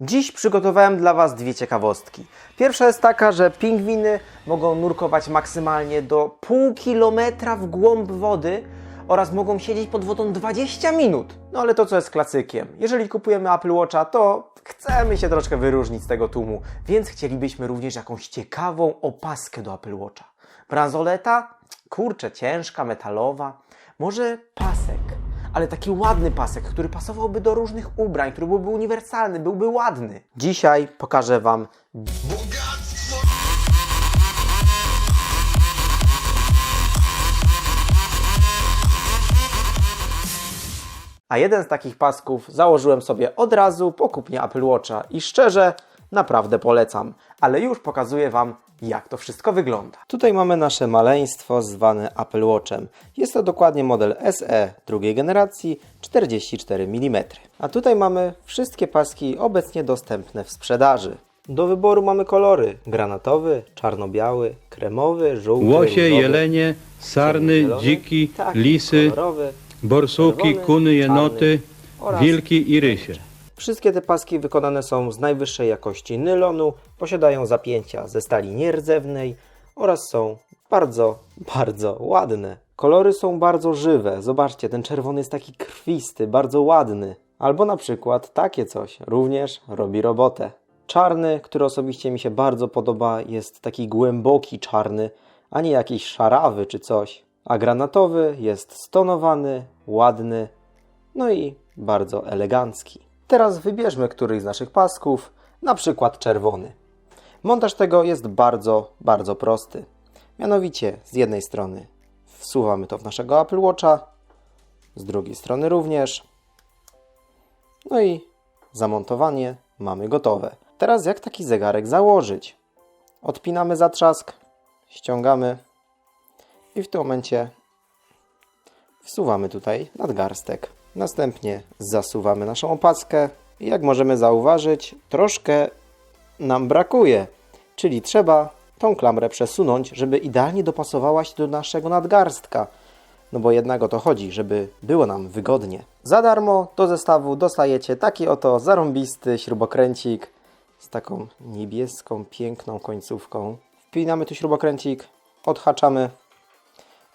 Dziś przygotowałem dla Was dwie ciekawostki. Pierwsza jest taka, że pingwiny mogą nurkować maksymalnie do pół kilometra w głąb wody oraz mogą siedzieć pod wodą 20 minut. No ale to co jest klasykiem. Jeżeli kupujemy Apple Watcha, to chcemy się troszkę wyróżnić z tego tłumu, więc chcielibyśmy również jakąś ciekawą opaskę do Apple Watcha. Bransoleta? Kurczę, ciężka, metalowa. Może pasek, ale taki ładny pasek, który pasowałby do różnych ubrań, który byłby uniwersalny, byłby ładny. Dzisiaj pokażę Wam A jeden z takich pasków założyłem sobie od razu po kupnie Apple Watcha i szczerze, naprawdę polecam. Ale już pokazuję Wam, jak to wszystko wygląda. Tutaj mamy nasze maleństwo zwane Apple Watchem. Jest to dokładnie model SE drugiej generacji 44 mm. A tutaj mamy wszystkie paski obecnie dostępne w sprzedaży. Do wyboru mamy kolory granatowy, czarno-biały, kremowy, żółty, Łosie, różowy, jelenie, sarny, zielony, dziki, taki lisy, kolorowy, borsuki, czerwony, kuny, jenoty, wilki i rysie. Wszystkie te paski wykonane są z najwyższej jakości nylonu, posiadają zapięcia ze stali nierdzewnej oraz są bardzo, bardzo ładne. Kolory są bardzo żywe. Zobaczcie, ten czerwony jest taki krwisty, bardzo ładny. Albo na przykład takie coś również robi robotę. Czarny, który osobiście mi się bardzo podoba, jest taki głęboki czarny, a nie jakiś szarawy czy coś. A granatowy jest stonowany, ładny, no i bardzo elegancki. Teraz wybierzmy któryś z naszych pasków, na przykład czerwony. Montaż tego jest bardzo, bardzo prosty. Mianowicie z jednej strony wsuwamy to w naszego Apple Watcha, z drugiej strony również. No i zamontowanie mamy gotowe. Teraz jak taki zegarek założyć? Odpinamy zatrzask, ściągamy i w tym momencie wsuwamy tutaj nadgarstek. Następnie zasuwamy naszą opaskę jak możemy zauważyć, troszkę nam brakuje, czyli trzeba tą klamrę przesunąć, żeby idealnie dopasowała się do naszego nadgarstka. No bo jednak o to chodzi, żeby było nam wygodnie. Za darmo do zestawu dostajecie taki oto zarąbisty śrubokręcik z taką niebieską, piękną końcówką. Wpinamy tu śrubokręcik, odhaczamy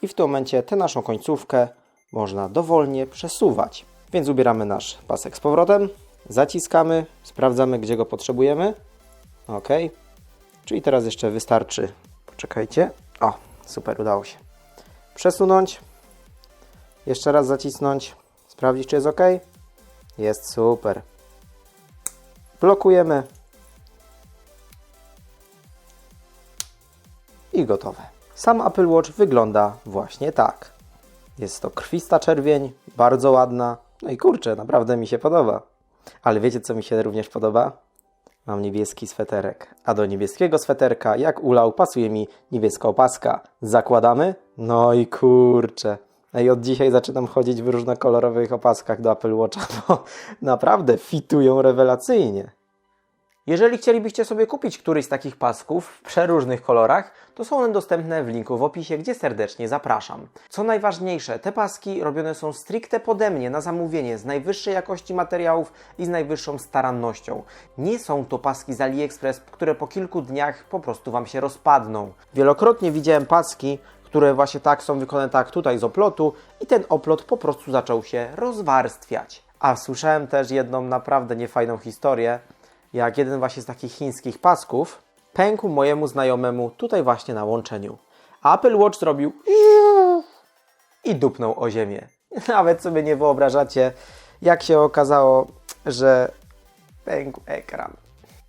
i w tym momencie tę naszą końcówkę można dowolnie przesuwać. Więc ubieramy nasz pasek z powrotem, zaciskamy, sprawdzamy gdzie go potrzebujemy. Ok. Czyli teraz jeszcze wystarczy, poczekajcie. O, super, udało się. Przesunąć, jeszcze raz zacisnąć, sprawdzić czy jest ok. Jest super. Blokujemy i gotowe. Sam Apple Watch wygląda właśnie tak. Jest to krwista czerwień, bardzo ładna. No i kurczę, naprawdę mi się podoba. Ale wiecie, co mi się również podoba? Mam niebieski sweterek. A do niebieskiego sweterka, jak ulał, pasuje mi niebieska opaska. Zakładamy? No i kurczę. I od dzisiaj zaczynam chodzić w różnokolorowych opaskach do Apple Watcha, bo naprawdę fitują rewelacyjnie. Jeżeli chcielibyście sobie kupić któryś z takich pasków w przeróżnych kolorach, to są one dostępne w linku w opisie, gdzie serdecznie zapraszam. Co najważniejsze, te paski robione są stricte pode mnie na zamówienie z najwyższej jakości materiałów i z najwyższą starannością. Nie są to paski z AliExpress, które po kilku dniach po prostu Wam się rozpadną. Wielokrotnie widziałem paski, które właśnie tak są wykonane tak tutaj z oplotu i ten oplot po prostu zaczął się rozwarstwiać. A słyszałem też jedną naprawdę niefajną historię, jak jeden właśnie z takich chińskich pasków pękł mojemu znajomemu tutaj właśnie na łączeniu. Apple Watch zrobił i dupnął o ziemię. Nawet sobie nie wyobrażacie, jak się okazało, że pękł ekran.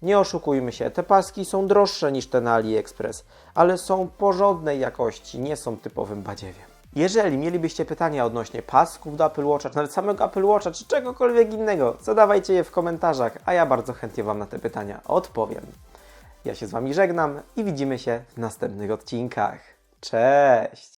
Nie oszukujmy się, te paski są droższe niż te na AliExpress, ale są porządnej jakości, nie są typowym badziewiem. Jeżeli mielibyście pytania odnośnie pasków do Apple Watcha, czy nawet samego Apple Watcha, czy czegokolwiek innego, zadawajcie je w komentarzach, a ja bardzo chętnie Wam na te pytania odpowiem. Ja się z Wami żegnam i widzimy się w następnych odcinkach. Cześć!